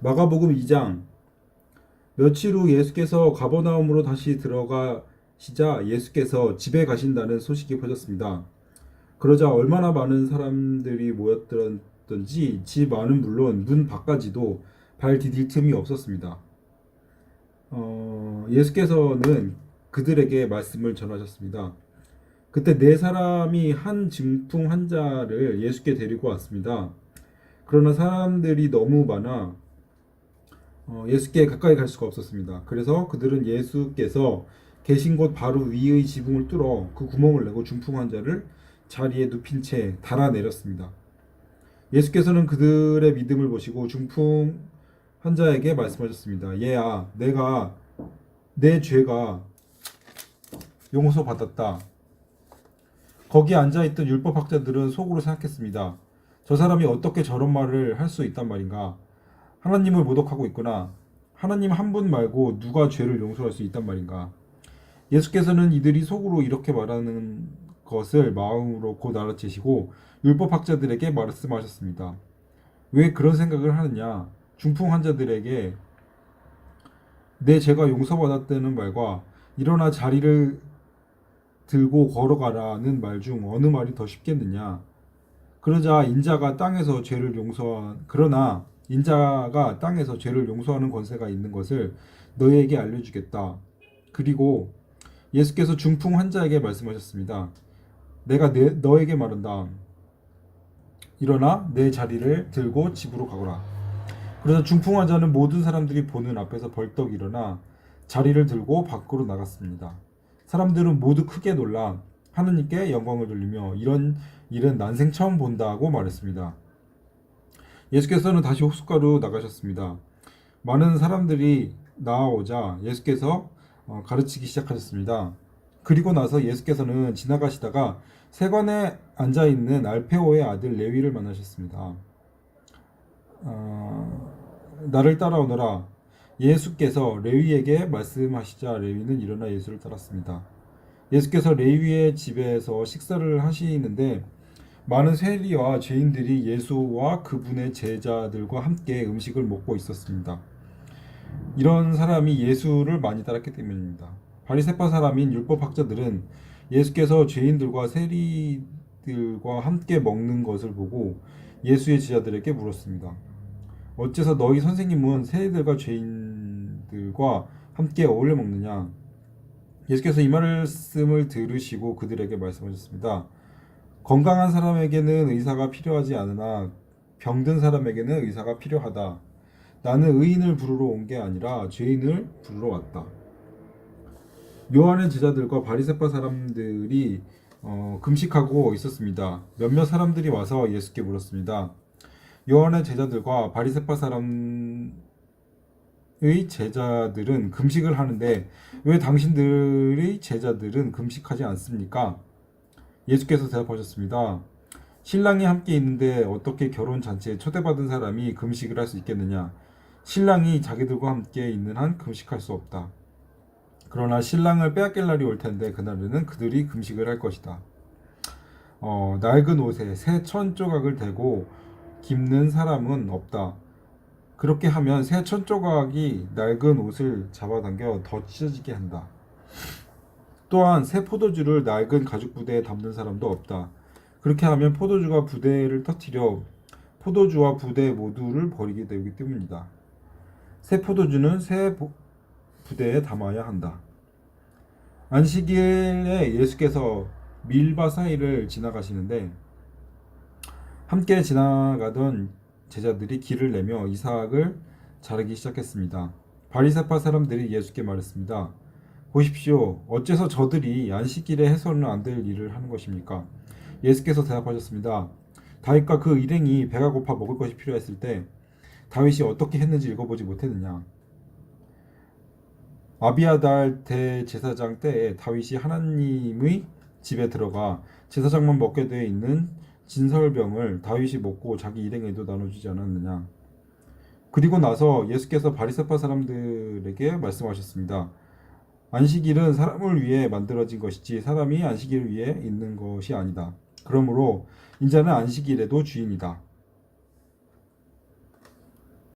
마가복음 2장 며칠 후 예수께서 가버나움으로 다시 들어가시자 예수께서 집에 가신다는 소식이 퍼졌습니다. 그러자 얼마나 많은 사람들이 모였던지 집 안은 물론 문 밖까지도 발 디딜 틈이 없었습니다. 어, 예수께서는 그들에게 말씀을 전하셨습니다. 그때 네 사람이 한 증풍 환자를 예수께 데리고 왔습니다. 그러나 사람들이 너무 많아 어, 예수께 가까이 갈 수가 없었습니다. 그래서 그들은 예수께서 계신 곳 바로 위의 지붕을 뚫어 그 구멍을 내고 중풍 환자를 자리에 눕힌 채 달아내렸습니다. 예수께서는 그들의 믿음을 보시고 중풍 환자에게 말씀하셨습니다. 얘야, 내가 내 죄가 용서받았다. 거기 앉아있던 율법학자들은 속으로 생각했습니다. 저 사람이 어떻게 저런 말을 할 수 있단 말인가? 하나님을 모독하고 있구나. 하나님 한 분 말고 누가 죄를 용서할 수 있단 말인가? 예수께서는 이들이 속으로 이렇게 말하는 것을 마음으로 곧 알아채시고 율법학자들에게 말씀하셨습니다. 왜 그런 생각을 하느냐? 중풍 환자들에게 내 죄가 용서받았다는 말과 일어나 자리를 들고 걸어가라는 말 중 어느 말이 더 쉽겠느냐? 그러자 인자가 땅에서 죄를 용서한 그러나 인자가 땅에서 죄를 용서하는 권세가 있는 것을 너희에게 알려주겠다. 그리고 예수께서 중풍 환자에게 말씀하셨습니다. 내가 내, 너에게 말한다. 일어나 내 자리를 들고 집으로 가거라. 그러자 중풍 환자는 모든 사람들이 보는 앞에서 벌떡 일어나 자리를 들고 밖으로 나갔습니다. 사람들은 모두 크게 놀라 하느님께 영광을 돌리며 이런 일은 난생 처음 본다고 말했습니다. 예수께서는 다시 호숫가로 나가셨습니다. 많은 사람들이 나오자 예수께서 어, 가르치기 시작하셨습니다. 그리고 나서 예수께서는 지나가시다가 세관에 앉아 있는 알페오의 아들 레위를 만나셨습니다. 어, 나를 따라오너라. 예수께서 레위에게 말씀하시자 레위는 일어나 예수를 따랐습니다. 예수께서 레위의 집에서 식사를 하시는데 많은 세리와 죄인들이 예수와 그분의 제자들과 함께 음식을 먹고 있었습니다. 이런 사람이 예수를 많이 따랐기 때문입니다. 바리새파 사람인 율법학자들은 예수께서 죄인들과 세리들과 함께 먹는 것을 보고 예수의 제자들에게 물었습니다. 어째서 너희 선생님은 세리들과 죄인들과 함께 어울려 먹느냐? 예수께서 이 말씀을 들으시고 그들에게 말씀하셨습니다. 건강한 사람에게는 의사가 필요하지 않으나 병든 사람에게는 의사가 필요하다. 나는 의인을 부르러 온 게 아니라 죄인을 부르러 왔다. 요한의 제자들과 바리새파 사람들이 어, 금식하고 있었습니다. 몇몇 사람들이 와서 예수께 물었습니다. 요한의 제자들과 바리새파 사람의 제자들은 금식을 하는데 왜 당신들의 제자들은 금식하지 않습니까? 예수께서 대답하셨습니다. 신랑이 함께 있는데 어떻게 결혼 잔치에 초대받은 사람이 금식을 할 수 있겠느냐? 신랑이 자기들과 함께 있는 한 금식할 수 없다. 그러나 신랑을 빼앗길 날이 올 텐데 그날에는 그들이 금식을 할 것이다. 어, 낡은 옷에 새 천 조각을 대고 깁는 사람은 없다. 그렇게 하면 새 천 조각이 낡은 옷을 잡아당겨 더 찢어지게 한다. 또한 새 포도주를 낡은 가죽 부대에 담는 사람도 없다. 그렇게 하면 포도주가 부대를 터뜨려 포도주와 부대 모두를 버리게 되기 때문이다. 새 포도주는 새 부대에 담아야 한다. 안식일에 예수께서 밀바 사이를 지나가시는데 함께 지나가던 제자들이 길을 내며 이삭을 자르기 시작했습니다. 바리새파 사람들이 예수께 말했습니다. 보십시오. 어째서 저들이 안식일에 해서는 안 될 일을 하는 것입니까? 예수께서 대답하셨습니다. 다윗과 그 일행이 배가 고파 먹을 것이 필요했을 때 다윗이 어떻게 했는지 읽어보지 못했느냐? 아비아달 대제사장 때에 다윗이 하나님의 집에 들어가 제사장만 먹게 되어 있는 진설병을 다윗이 먹고 자기 일행에도 나눠주지 않았느냐? 그리고 나서 예수께서 바리새파 사람들에게 말씀하셨습니다. 안식일은 사람을 위해 만들어진 것이지 사람이 안식일을 위해 있는 것이 아니다. 그러므로 인자는 안식일에도 주인이다.